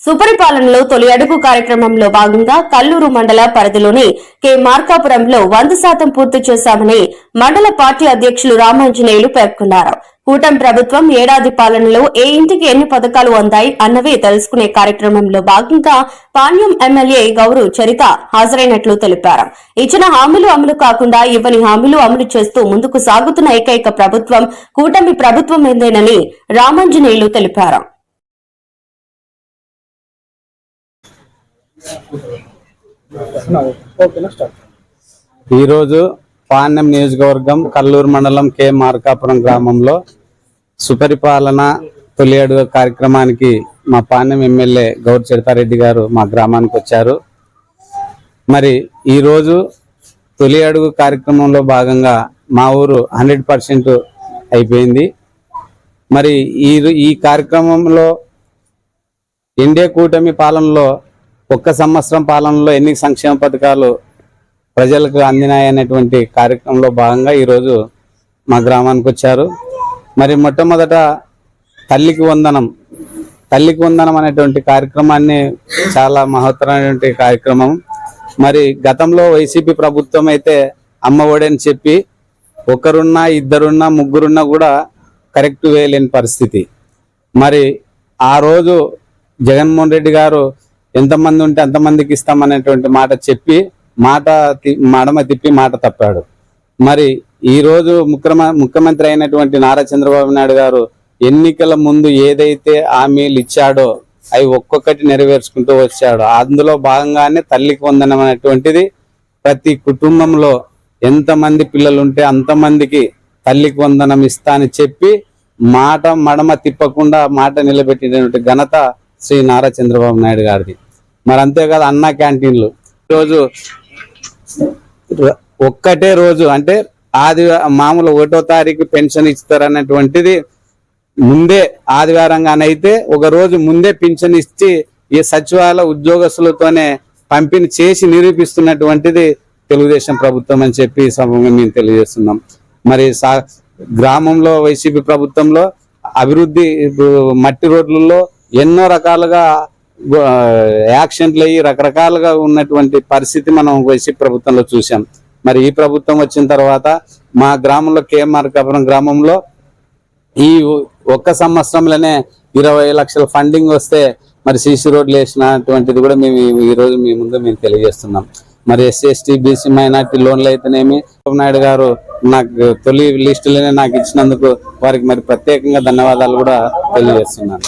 సుపరిపాలనలో తొలి అడుగు కార్యక్రమంలో భాగంగా కల్లూరు మండల పరిధిలోని కె. మార్కాపురంలో వంద శాతం పూర్తి చేశామని మండల పార్టీ అధ్యక్షులు రామాంజనేయులు పేర్కొన్నారు. కూటమి ప్రభుత్వం ఏడాది పాలనలో ఏ ఇంటికి ఎన్ని పథకాలు అందాయి అన్నవి తెలుసుకునే కార్యక్రమంలో భాగంగా పాణ్యం ఎమ్మెల్యే గౌరవ్ చరిత హాజరైనట్లు తెలిపారు. ఇచ్చిన హామీలు అమలు కాకుండా ఇవ్వని హామీలు అమలు చేస్తూ ముందుకు సాగుతున్న ఏకైక ప్రభుత్వం కూటమి ప్రభుత్వమేందేనని రామాంజనేయులు తెలిపారు. ఈరోజు పాణ్యం నియోజకవర్గం కల్లూరు మండలం కె మార్కాపురం గ్రామంలో సుపరిపాలన తొలి అడుగు కార్యక్రమానికి మా పాణ్యం ఎమ్మెల్యే గౌర్ చరితారెడ్డి గారు మా గ్రామానికి వచ్చారు. మరి ఈరోజు తొలి అడుగు కార్యక్రమంలో భాగంగా మా ఊరు హండ్రెడ్ పర్సెంట్ అయిపోయింది. మరి ఈ ఈ కార్యక్రమంలో ఎన్డీఏ కూటమి పాలనలో ఒక్క సంవత్సరం పాలనలో ఎన్ని సంక్షేమ పథకాలు ప్రజలకు అందినాయనేటువంటి కార్యక్రమంలో భాగంగా ఈరోజు మా గ్రామానికి వచ్చారు. మరి మొట్టమొదట తల్లికి వందనం తల్లికి వందనం అనేటువంటి కార్యక్రమాన్ని చాలా మహత్తరమైనటువంటి కార్యక్రమం. మరి గతంలో వైసీపీ ప్రభుత్వం అయితే అమ్మ ఒడని చెప్పి ఒకరున్నా ఇద్దరున్నా ముగ్గురున్నా కూడా కరెక్ట్ వేయలేని పరిస్థితి. మరి ఆ రోజు జగన్మోహన్ రెడ్డి గారు ఎంతమంది ఉంటే అంతమందికి ఇస్తామనేటువంటి మాట చెప్పి మాట తి- మడమ తిప్పి మాట తప్పాడు. మరి ఈ రోజు ముఖ్యమ ముఖ్యమంత్రి అయినటువంటి నారా చంద్రబాబు నాయుడు గారు ఎన్నికల ముందు ఏదైతే హామీలు ఇచ్చాడో అవి ఒక్కొక్కటి నెరవేర్చుకుంటూ వచ్చాడు. అందులో భాగంగానే తల్లికి వందనం అనేటువంటిది ప్రతి కుటుంబంలో ఎంతమంది పిల్లలు ఉంటే అంతమందికి తల్లికి వందనం ఇస్తా అని చెప్పి మాట మడమ తిప్పకుండా మాట నిలబెట్టినటువంటి ఘనత శ్రీ నారా చంద్రబాబు నాయుడు గారిది. మరి అంతేకాదు అన్న క్యాంటీన్లు. రోజు ఒక్కటే రోజు అంటే ఆది మామూలు ఒకటో తారీఖు పెన్షన్ ఇస్తారన్నటువంటిది ముందే ఆదివారంగానైతే ఒక రోజు ముందే పింఛన్ ఇచ్చి ఈ సచివాలయ ఉద్యోగస్తులతోనే పంపిణీ చేసి నిరూపిస్తున్నటువంటిది తెలుగుదేశం ప్రభుత్వం అని చెప్పి ఈ మేము తెలియజేస్తున్నాం. మరి సా గ్రామంలో వైసీపీ ప్రభుత్వంలో అభివృద్ధి మట్టి రోడ్లలో ఎన్నో రకాలుగా యాక్షన్లు అయ్యి రకరకాలుగా ఉన్నటువంటి పరిస్థితి మనం వైసీపీ ప్రభుత్వంలో చూసాం మరి ఈ ప్రభుత్వం వచ్చిన తర్వాత మా గ్రామంలో కేఎంఆర్ కాపురం గ్రామంలో ఈ ఒక్క సంవత్సరంలోనే ఇరవై లక్షల ఫండింగ్ వస్తే మరి సీసీ రోడ్లు వేసినటువంటిది కూడా మేము ఈ- రోజు మీ ముందు మేము తెలియజేస్తున్నాం. మరి ఎస్సీ ఎస్టీ బీసీ మైనార్టీ లోన్లు అయితేనేమి చంద్రబాబు నాయుడు గారు నాకు తొలి లిస్టులోనే నాకు ఇచ్చినందుకు వారికి మరి ప్రత్యేకంగా ధన్యవాదాలు కూడా తెలియజేస్తున్నాను.